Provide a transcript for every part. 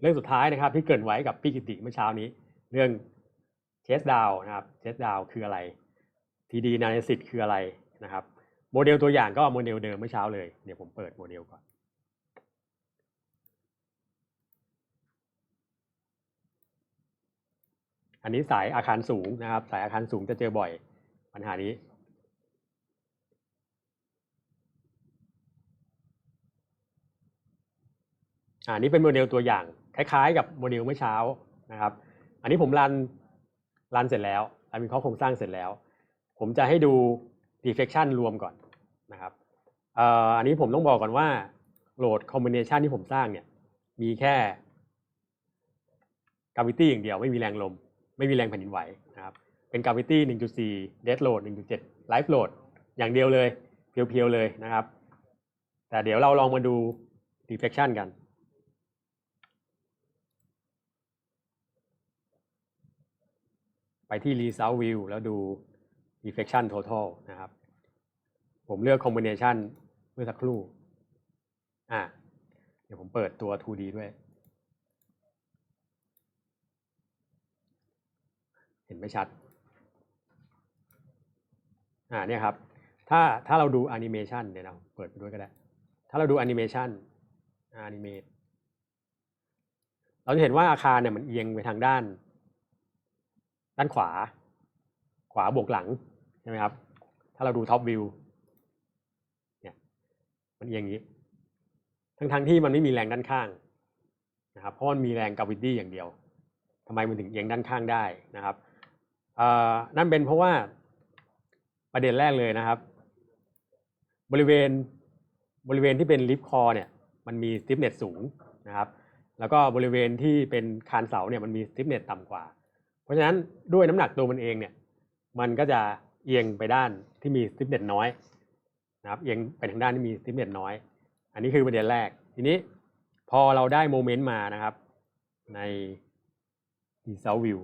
เรื่องสุดท้ายนะครับที่เกรินไว้กับพี่กิติเมื่อเช้านี้ เรื่องเชสดาวนะครับเชสดาวคืออะไร TD analysis คืออะไรนะครับโมเดลตัวอย่างก็โมเดลเดิมเมื่อเช้าเลยเดี๋ยวผมเปิดโมเดลก่อนอันนี้สายอาคารสูงนะครับ สายอาคารสูงจะเจอบ่อยปัญหานี้ อันนี้เป็นโมเดลตัวอย่าง คล้ายๆ กับโมเดลเมื่อเช้านะครับ อันนี้ผมรันรันเสร็จแล้วรันวิเคราะห์โครงสร้างเสร็จแล้ว ผมจะให้ดู deflection รวมก่อนนะครับอันนี้ผมต้องบอกก่อนว่าโหลด combination ที่ผมสร้างเนี่ยมีแค่ gravity อย่างเดียวไม่มีแรงลม ไม่มีแรงแผ่นดินไหวนะครับเป็น gravity 1.4 dead load 1.7 live load อย่างเดียวเลย เพียวๆเลยนะครับ แต่เดี๋ยวเราลองมาดู deflection กัน ไป ที่ result view แล้วดู deflection total นะครับ ผมเลือก combination เมื่อสักครู่ อ่าเดี๋ยวผมเปิดตัว 2D ด้วย เห็นไม่ชัด อ่าเนี่ยครับ ถ้าถ้าเราดู animation เดี๋ยวเราเปิดไปด้วยก็ได้ ถ้าเราดู animation animate เราจะเห็นว่าอาคารเนี่ยมันเอียงไปทางด้าน ด้านขวา ขวาบวกหลังใช่ไหมครับ ถ้าเราดูท็อปวิวเนี่ยมันเอียงอย่างนี้ ทั้งทงๆที่มันไม่มีแรงด้านข้างนะครับเพราะมันมีแรงกราวิตี้อย่างเดียวทำไมมันถึงเอียงด้านข้างได้นะครับอ่อนั่นเป็นเพราะว่าประเด็นแรกเลยนะครับ บริเวณบริเวณที่เป็นลิฟต์คอเนี่ยมันมีสติฟเนสสูงนะครับ แล้วก็บริเวณที่เป็นคานเสาเนี่ยมันมีสติฟเนสต่ำกว่า เพราะฉะนั้นด้วยน้ำหนักตัวมันเองเนี่ยมันก็จะเอียงไปด้านที่มีสติฟเน็ตน้อยนะครับเอียงไปทางด้านที่มีสติฟเน็ตน้อย อันนี้คือประเด็นแรก ทีนี้พอเราได้โมเมนต์มานะครับใน result view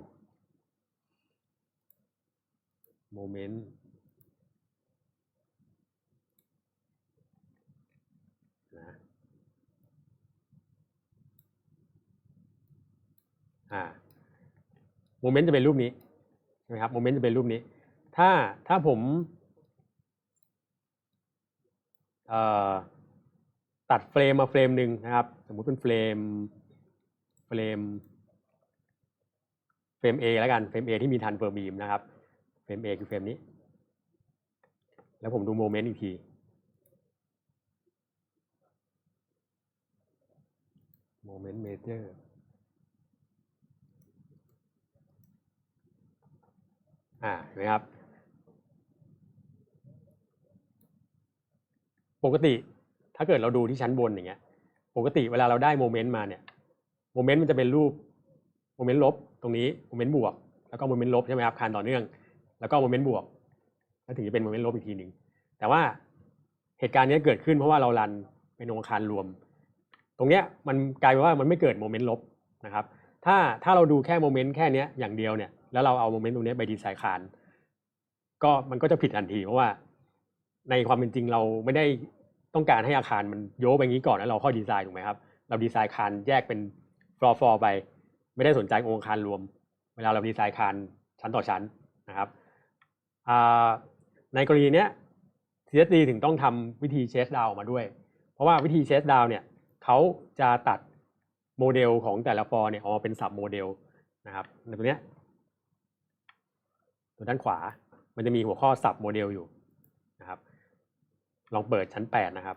โมเมนต์นะอ่า โมเมนต์จะเป็นรูปนี้ใช่ไหมครับโมเมนต์จะเป็นรูปนี้ ถ้าถ้าผมตัดเฟรมมาเฟรมหนึ่งนะครับ สมมุติเป็นเฟรมเฟรมเฟรม A แล้วกันเฟรม A ที่มีทันเฟอร์บีมนะครับเฟรม A คือเฟรมนี้ แล้วผมดูโมเมนต์อีกทีโมเมนต์เมเจอร์ อ่าเห็นไหมครับ ปกติถ้าเกิดเราดูที่ชั้นบนอย่างเงี้ย ปกติเวลาเราได้โมเมนต์มาเนี่ยโมเมนต์มันจะเป็นรูปโมเมนต์ลบตรงนี้โมเมนต์บวก แล้วก็โมเมนต์ลบใช่ไหมครับคานต่อเนื่อง แล้วก็โมเมนต์บวกแล้วถึงจะเป็นโมเมนต์ลบอีกทีหนึ่งแต่ว่าเหตุการณ์นี้เกิดขึ้นเพราะว่าเรารันเป็นองค์คารรวม ตรงเนี้ยมันกลายเป็นว่ามันไม่เกิดโมเมนต์ลบนะครับ ถ้าถ้าเราดูแค่โมเมนต์แค่เนี้ยอย่างเดียวเนี่ย แล้วเราเอาโมเมนต์ตรงนี้ไปดีไซน์คานก็มันก็จะผิดทันทีเพราะว่า ในความเป็นจริงเราไม่ได้ต้องการให้อาคารมันโยกไปงี้ก่อนแล้วเราค่อยดีไซน์ถูกไหมครับ เราดีไซน์คานแยกเป็นฟลอร์ฟอร์ไป ไม่ได้สนใจองค์อาคารรวม เวลาเราดีไซน์คานชั้นต่อชั้นนะครับในกรณีเนี้ย CSD ถึงต้องทำวิธีเชสดาวมาด้วย เพราะว่าวิธีเชสดาวเนี่ยเขาจะตัดโมเดลของแต่ละฟอร์เนี่ยออกมาเป็นสับโมเดลนะครับในตัวเนี้ย ตัวด้านขวา มันจะมีหัวข้อสับโมเดลอยู่นะครับ ลองเปิดชั้น 8 นะครับ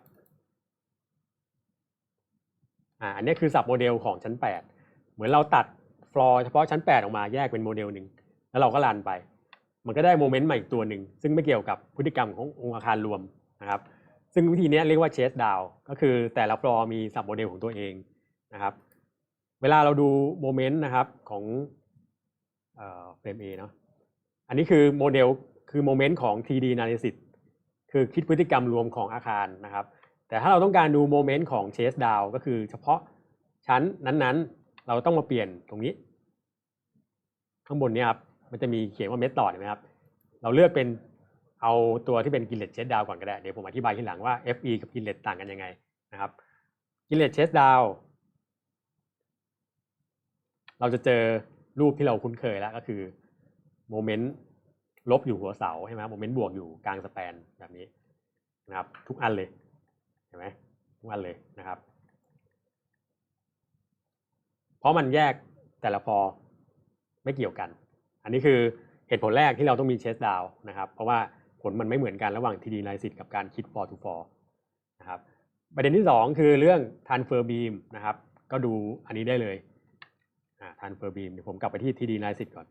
อ่าอันนี้คือสับโมเดลของชั้น 8 เหมือนเราตัดฟลอร์เฉพาะชั้น 8 ออกมาแยกเป็นโมเดลหนึ่งแล้วเราก็รันไป มันก็ได้โมเมนต์ใหม่อีกตัวหนึ่ง ซึ่งไม่เกี่ยวกับพฤติกรรมขององค์อาคารรวมนะครับ ซึ่งวิธีนี้เรียกว่าเชสดาวก็คือแต่ละฟลอร์มีสับโมเดลของตัวเองนะครับ เวลาเราดูโมเมนต์นะครับของเฟรม A เนาะ อันนี้คือโมเดลคือโมเมนต์ของ 3D analysis คือคิดพฤติกรรมรวมของอาคารนะครับ แต่ถ้าเราต้องการดูโมเมนต์ของ chase down ก็คือเฉพาะชั้นนั้นๆ เราต้องมาเปลี่ยนตรงนี้ ข้างบนนี้ครับ มันจะมีเขียนว่า method เห็นไหมครับ เราเลือกเป็นเอาตัวที่เป็น gillet chase down ก่อนก็ได้ เดี๋ยวผมอธิบายทีหลังว่า FE กับ gillet ต่างกันยังไงนะครับ gillet chase down เราจะเจอรูปที่เราคุ้นเคยแล้วก็คือ โมเมนต์ลบอยู่หัวเสาใช่ไหมโมเมนต์บวกอยู่กลางสแปนแบบนี้นะครับ ทุกอันเลยเห็นไหมทุกอันเลยนะครับ เพราะมันแยกแต่ละฟอร์ไม่เกี่ยวกัน อันนี้คือเหตุผลแรกที่เราต้องมีเชสดาวนะครับ เพราะว่าผลมันไม่เหมือนกันระหว่าง TD ไลซิตกับการคิด for to for นะครับประเด็นที่ 2 คือเรื่อง transfer beam นะครับ ก็ดูอันนี้ได้เลยอ่า transfer beam เดี๋ยวผมกลับไปที่ TD ไลซิตก่อน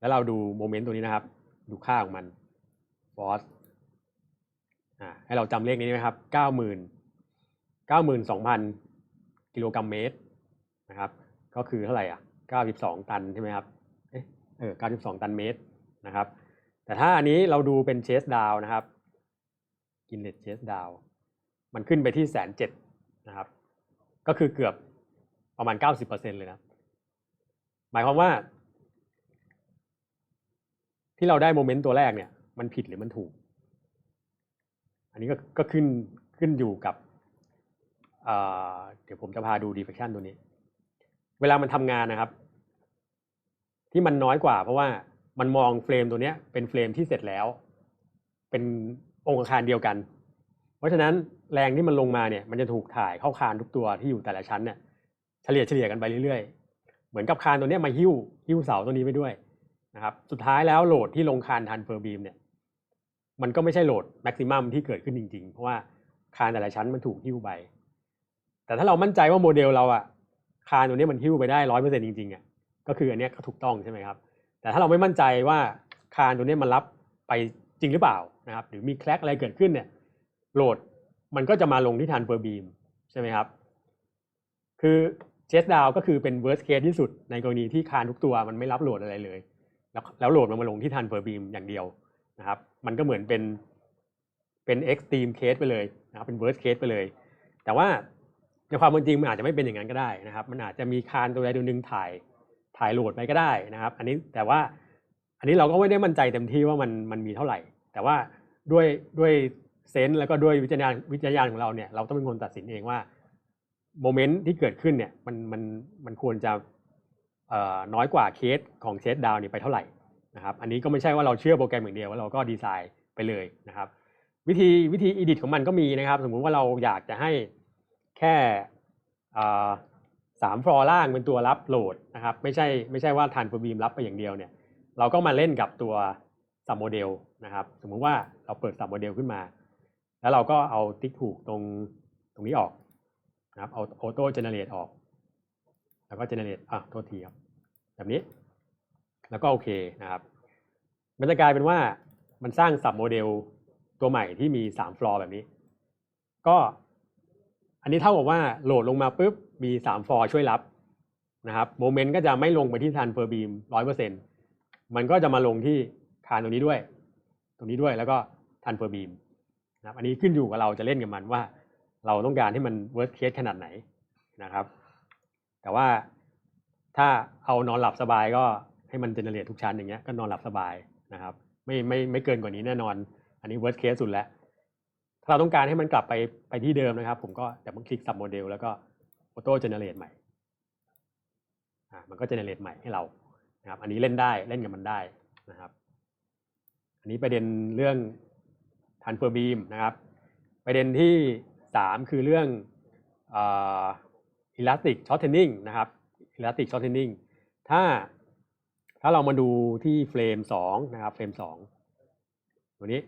แล้วเราดูโมเมนต์ตัวนี้นะครับ ดูค่าของมัน force อ่าให้เราจำเลขนี้ไหมครับเก้าหมื่นเก้าหมื่นสองพันกิโลกรัมเมตรนะครับ ก็คือเท่าไหร่อะเก้าสิบสองตันใช่ไหมครับเอออเก้าสิบสองตันเมตรนะครับ แต่ถ้าอันนี้เราดูเป็นเชสดาวนะครับกินเลตเชสดาวมันขึ้นไปที่แสนเจ็ดนะครับ ก็คือเกือบประมาณเก้าสิบเปอร์เซ็นเลยนะ หมายความว่า ที่เราได้โมเมนต์ตัวแรกเนี่ย มันผิดหรือมันถูก อันนี้ก็ก็ขึ้นขึ้นอยู่กับเดี๋ยวผมจะพาดู deflection ตัวนี้ เวลามันทำงานนะครับ ที่มันน้อยกว่า เพราะว่ามันมองเฟรมตัวนี้เป็นเฟรมที่เสร็จแล้ว เป็นองค์อาคารเดียวกัน เพราะฉะนั้นแรงที่มันลงมาเนี่ย มันจะถูกถ่ายเข้าคานทุกตัวที่อยู่แต่ละชั้นเนี่ยเฉลี่ยเฉลี่ยกันไปเรื่อยๆ เหมือนกับคานตัวนี้มาหิ้วหิ้วเสาตัวนี้ไปด้วย นะครับสุดท้ายแล้วโหลดที่ลงคานทันเฟอร์บีมเนี่ยมันก็ไม่ใช่โหลดแม็กซิมัมที่เกิดขึ้นจริง ๆ เพราะว่าคานแต่ละชั้นมันถูกหิ้วไป แต่ถ้าเรามั่นใจว่าโมเดลเราอะคานตัวนี้มันหิ้วไปได้ร้อยเปอร์เซ็นต์จริงๆอะก็คืออันนี้ก็ถูกต้องใช่ไหมครับ แต่ถ้าเราไม่มั่นใจว่าคานตัวนี้มันรับไปจริงหรือเปล่านะครับ หรือมีแคลกอะไรเกิดขึ้นเนี่ยโหลดมันก็จะมาลงที่ทันเฟอร์บีมใช่ไหมครับ คือเชสดาวก็คือเป็น worst case ที่สุดในกรณีที่คานทุกตัวมันไม่รับโหลดอะไรเลย แล้วแล้วโหลดมันมาลงที่ทันเฟอร์บีมอย่างเดียวนะครับ มันก็เหมือนเป็นเป็น extreme case ไปเลยนะครับเป็น worst case ไปเลย แต่ว่าในความเป็นจริงมันอาจจะไม่เป็นอย่างนั้นก็ได้นะครับ มันอาจจะมีคานตัวใดตัวหนึ่งถ่ายถ่ายโหลดไปก็ได้นะครับ อันนี้แต่ว่าอันนี้เราก็ไม่ได้มั่นใจเต็มที่ว่ามันมันมีเท่าไหร่ แต่ว่าด้วยด้วยเซนส์แล้วก็ด้วยวิจารณวิจารณของเราเนี่ยเราต้องเป็นคนตัดสินเองว่าโมเมนต์ที่เกิดขึ้นเนี่ยมันมันมันควรจะ น้อยกว่าเคสของเชสดาวนี่ไปเท่าไหร่นะครับอันนี้ก็ไม่ใช่ว่าเราเชื่อโปรแกรมอย่างเดียวว่าเราก็ดีไซน์ไปเลยนะครับวิธีวิธี edit ของมันก็มีนะครับ สมมุติว่าเราอยากจะให้แค่สามฟลอร์ล่างเป็นตัวรับโหลดนะครับไม่ใช่ไม่ใช่ว่าทันโปรบีมรับไปอย่างเดียวเนี่ยเราก็มาเล่นกับตัวสับโมเดลนะครับสมมุติว่าเราเปิดสับโมเดลขึ้นมา แล้วเราก็เอาติ๊กถูกตรงตรงนี้ออกนะครับเอาออโต้เจเนเรตออก แล้วก็เจเนเรตอะโทษทีครับ แบบนี้ แล้วก็โอเคนะครับ มันจะกลายเป็นว่ามันสร้างสับโมเดลตัวใหม่ที่มี 3 ฟลอร์แบบนี้ ก็อันนี้เท่ากับว่าโหลดลงมาปุ๊บมี 3ฟอร์ช่วยรับนะครับโมเมนต์ก็จะไม่ลงไปที่ทันเฟอร์บีมร้อยเปอร์เซ็นมันก็จะมาลงที่คานตรงนี้ด้วย ตรงนี้ด้วยแล้วก็ทันเฟอร์บีมนะครับอันนี้ขึ้นอยู่กับเราจะเล่นกับมันว่า เราต้องการให้มันเวิร์สเคสขนาดไหนนะครับ แต่ว่าถ้าเอานอนหลับสบายก็ให้มันเจเนเรตทุกชั้นอย่างเงี้ยก็นอนหลับสบายนะครับ ไม่ไม่ไม่เกินกว่านี้แน่นอน อันนี้ worst case สุดแล้ว ถ้าเราต้องการให้มันกลับไปไปที่เดิมนะครับ ผมก็แต่ผมคลิก sub model แล้วก็ auto generate ใหม่อ่ามันก็ generate ใหม่ให้เรานะครับ อันนี้เล่นได้เล่นกับมันได้นะครับ อันนี้ประเด็นเรื่อง transfer beam นะครับ ประเด็นที่สามคือเรื่องอ่า elastic shortening นะครับ elastic shortening ถ้าถ้าเรามาดูที่เฟรมสองนะครับเฟรมสองตัวนี้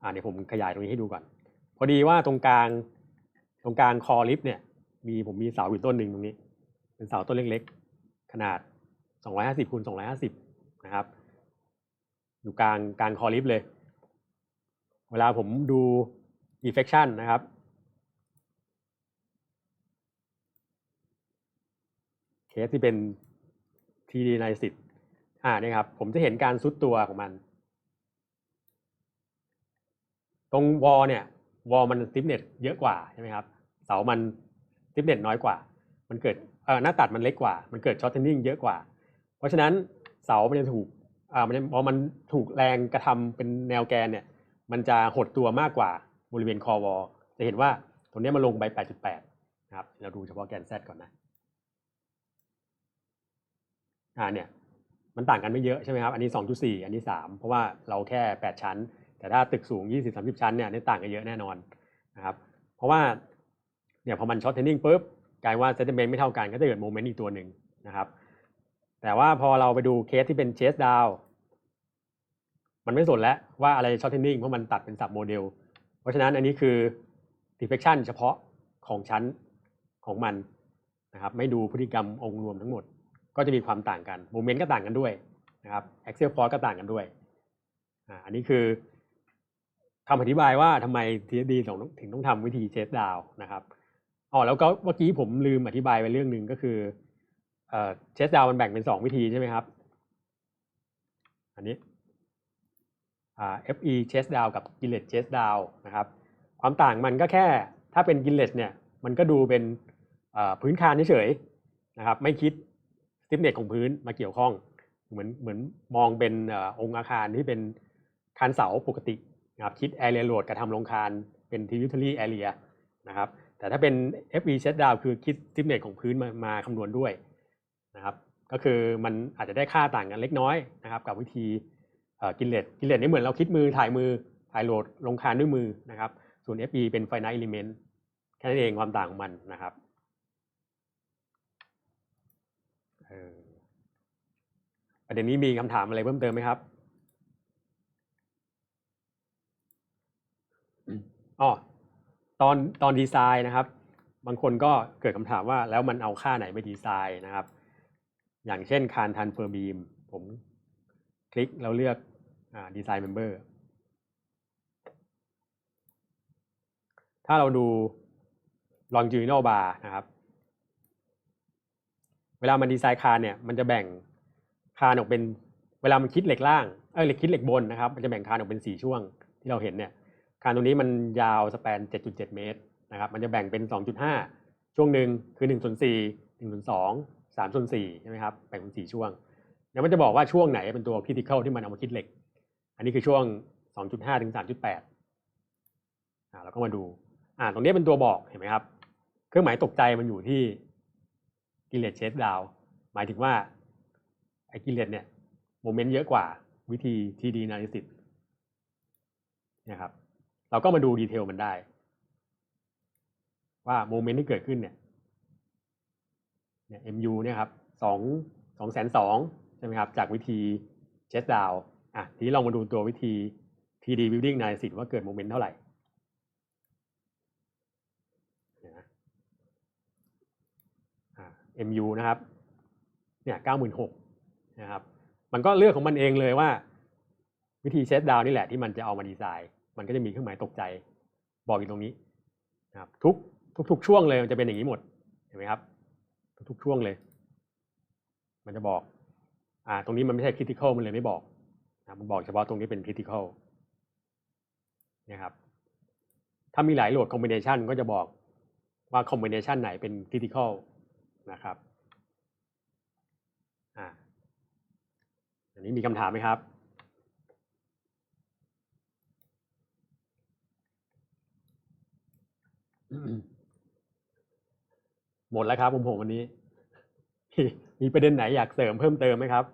อ่าเดี๋ยวผมขยายตรงนี้ให้ดูก่อน พอดีว่าตรงกลางตรงกลางคอลิฟเนี่ยมีผมมีเสาอยู่ต้นหนึ่งตรงนี้ เป็นเสาต้นเล็กๆ ขนาด 250คูณ250 นะครับ อยู่กลางกลางคอลิฟเลย เวลาผมดู deflection นะครับ เคสที่เป็น TD ในสิบอ่านี่ครับ ผมจะเห็นการซุดตัวของมัน ตรงวอลเนี่ยวอลมันสติฟเน็ตเยอะกว่าใช่ไหมครับ เสามันสติฟเน็ตน้อยกว่า มันเกิดเอ่อหน้าตัดมันเล็กกว่า มันเกิดช็อตเทนนิ่งเยอะกว่า เพราะฉะนั้นเสามันจะถูกอ่ามันพอมันถูกแรงกระทำเป็นแนวแกนเนี่ย มันจะหดตัวมากกว่าบริเวณคอวอลจะเห็นว่าตรงนี้มันลงไป 8.8 นะครับ เราดูเฉพาะแกน z ก่อนนะ อ่าเนี่ยมันต่างกันไม่เยอะใช่ไหมครับอันนี้ 2.4 อันนี้ 3 เพราะว่าเราแค่ 8 ชั้น แต่ถ้าตึกสูง 20-30 ชั้นเนี่ยนี่ต่างกันเยอะแน่นอนนะครับเพราะว่าเนี่ยพอมันช็อตเทนนิ่งปุ๊บกลายว่าเซติเมนต์ไม่เท่ากันก็จะเกิดโมเมนต์อีกตัวหนึ่งนะครับแต่ว่าพอเราไปดูเคสที่เป็นเชสดาวมันไม่สนแล้วว่าอะไรช็อตเทนนิ่งเพราะมันตัดเป็นสับโมเดล เพราะฉะนั้นอันนี้คือ deflection เฉพาะของชั้นของมันนะครับไม่ดูพฤติกรรมองค์รวมทั้งหมด ก็จะมีความต่างกันโมเมนต์ก็ต่างกันด้วยนะครับ axial force ก็ต่างกันด้วยอันนี้คือคำอธิบายว่าทำไม TSD ถึงต้องถึงต้องทำวิธีเชสดาวนะครับอ๋อแล้วก็เมื่อกี้ผมลืมอธิบายไปเรื่องหนึ่งก็คือเชสดาวมันแบ่งเป็นสองวิธีใช่ไหมครับ อันนี้อ่า FE chest down กับ Gillet chest down นะครับ ความต่างมันก็แค่ถ้าเป็น Gillet เนี่ยมันก็ดูเป็นพื้นคานเฉยๆนะครับ ไม่คิด stiffness ของพื้นมาเกี่ยวข้อง เหมือนเหมือนมองเป็นอองค์อาคารที่เป็นคานเสาปกตินะครับคิด area load กับทำลงคานเป็น tributary area นะครับแต่ถ้าเป็น FE chest down คือคิด stiffness ของพื้นมามาคำนวณด้วยนะครับก็คือมันอาจจะได้ค่าต่างกันเล็กน้อยนะครับกับวิธีกินเลตกินเลตนี่เหมือนเราคิดมือถ่ายมือถ่ายโหลดลงคานด้วยมือนะครับส่วน FE เป็น finite element แค่นั้นเองความต่างของมันนะครับเออประเด็นนี้มีคำถามอะไรเพิ่มเติมไหมครับอ๋อตอนตอนดีไซน์นะครับ บางคนก็เกิดคำถามว่าแล้วมันเอาค่าไหนไปดีไซน์นะครับ อย่างเช่นคานทันเฟอร์บีมผมคลิกแล้วเลือกดีไซน์เมมเบอร์ถ้าเราดู longitudinal bar นะครับ เวลามันดีไซน์คานเนี่ยมันจะแบ่งคานออกเป็นเวลามันคิดเหล็กล่างเออเหล็กคิดเหล็กบนนะครับมันจะแบ่งคานออกเป็นสี่ช่วงที่เราเห็นเนี่ยคานตรงนี้มันยาวสแปน 7.7 เมตรนะครับมันจะแบ่งเป็น 2.5 ช่วงหนึ่งคือ1ส่วน4 1ส่วน2 3ส่วน4ใช่ไหมครับแบ่งเป็น 4 ช่วงเดี๋ยวมันจะบอกว่าช่วงไหนเป็นตัว critical ที่มันเอามาคิดเหล็ก อันนี้คือช่วง 2.5 ถึง 3.8อ่าเราก็มาดูอ่าตรงนี้เป็นตัวบอกเห็นไหมครับ เครื่องหมายตกใจมันอยู่ที่ กิเลสเชสดาวหมายถึงว่าไอ้กิเลสเนี่ยโมเมนต์เยอะกว่าวิธี TD analysis เนี่ยครับ เราก็มาดูดีเทลมันได้ ว่าโมเมนต์ที่เกิดขึ้นเนี่ยเนี่ย MU เนี่ยครับสองสองแสนสองใช่ไหมครับ จากวิธีเชสดาวอะทีนี้ลองมาดูตัววิธี TD building analysis ว่าเกิดโมเมนต์เท่าไหร่นะอ่า MU นะครับเนี่ยเก้าหมื่นหกนะครับมันก็เลือกของมันเองเลยว่า วิธีเชสดาวนี่แหละที่มันจะเอามาดีไซน์ มันก็จะมีเครื่องหมายตกใจบอกอยู่ตรงนี้นะครับทุกทุกๆช่วงเลยมันจะเป็นอย่างนี้หมดเห็นไหมครับ ทุกๆช่วงเลย มันจะบอกอ่าตรงนี้มันไม่ใช่ critical มันเลยไม่บอกนะมันบอกเฉพาะตรงนี้เป็น critical นะครับถ้ามีหลายโหลด combination ก็จะบอกว่า combination ไหนเป็น critical นะครับอ่าอันนี้มีคำถามไหมครับ หมดแล้วครับผมผมวันนี้ มีประเด็นไหนอยากเสริมเพิ่มเติมไหมครับ